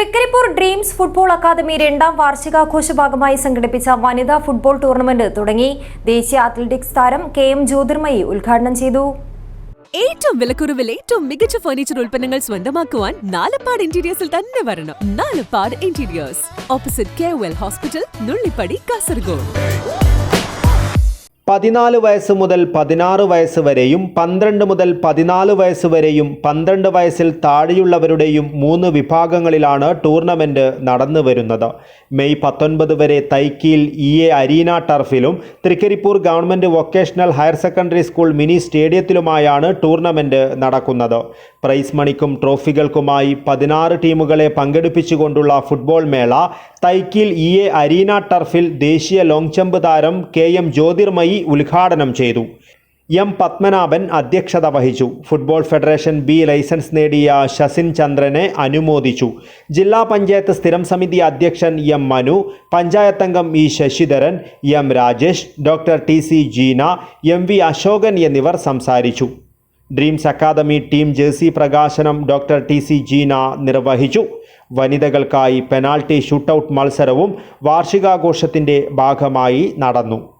Trikaripur dreams football academy രണ്ടാം വാർഷികാഘോഷ ഭാഗമായി സംഘടിപ്പിച്ച വനിതാ ഫുട്ബോൾ ടൂർണമെന്റ് തുടങ്ങി. ദേശീയ അത്ലറ്റിക്സ് താരം കെ എം ജ്യോതിർമയി ഉദ്ഘാടനം ചെയ്തു. ഏറ്റവും വിലക്കുറവിൽ ഏറ്റവും മികച്ച ഫർണിച്ചർ ഉൽപ്പന്നങ്ങൾ സ്വന്തമാക്കുവാൻ നാലപ്പാട് ഇന്റീരിയേഴ്സിൽ തന്നെ വരണം. Nalappad interiors opposite K hospital Nullippady Kasaragod പതിനാല് വയസ്സ് മുതൽ പതിനാറ് വയസ്സ് വരെയും പന്ത്രണ്ട് മുതൽ പതിനാല് വയസ്സ് വരെയും പന്ത്രണ്ട് വയസ്സിൽ താഴെയുള്ളവരുടെയും മൂന്ന് വിഭാഗങ്ങളിലാണ് ടൂർണമെന്റ് നടന്നു വരുന്നത്. മെയ് പത്തൊൻപത് വരെ തൈക്കിയിൽ E A arena ടർഫിലും Trikaripur government vocational higher secondary school mini സ്റ്റേഡിയത്തിലുമായാണ് tournament നടക്കുന്നത്. പ്രൈസ് മണിക്കും ട്രോഫികൾക്കുമായി പതിനാറ് ടീമുകളെ പങ്കെടുപ്പിച്ചുകൊണ്ടുള്ള ഫുട്ബോൾ മേള തൈക്കിൽ ഇ എ അരീന ടർഫിൽ ദേശീയ ലോങ് ജമ്പ് താരം കെ എം ജ്യോതിർമയി ഉദ്ഘാടനം ചെയ്തു. എം പത്മനാഭൻ അധ്യക്ഷത വഹിച്ചു. ഫുട്ബോൾ ഫെഡറേഷൻ ബി ലൈസൻസ് നേടിയ ശശിൻ ചന്ദ്രനെ അനുമോദിച്ചു. ജില്ലാ പഞ്ചായത്ത് സ്ഥിരം സമിതി അധ്യക്ഷൻ എം മനു പഞ്ചായത്ത് അംഗം E Sasidharan M Rajesh doctor T C Jeena M V Ashokan എന്നിവർ സംസാരിച്ചു. ഡ്രീംസ് അക്കാദമി ടീം ജേഴ്സി പ്രകാശനം ഡോക്ടർ ടി സി ജീന നിർവഹിച്ചു. വനിതകൾക്കായി പെനാൽറ്റി ഷൂട്ടൌട്ട് മത്സരവും വാർഷികാഘോഷത്തിന്റെ ഭാഗമായി നടന്നു.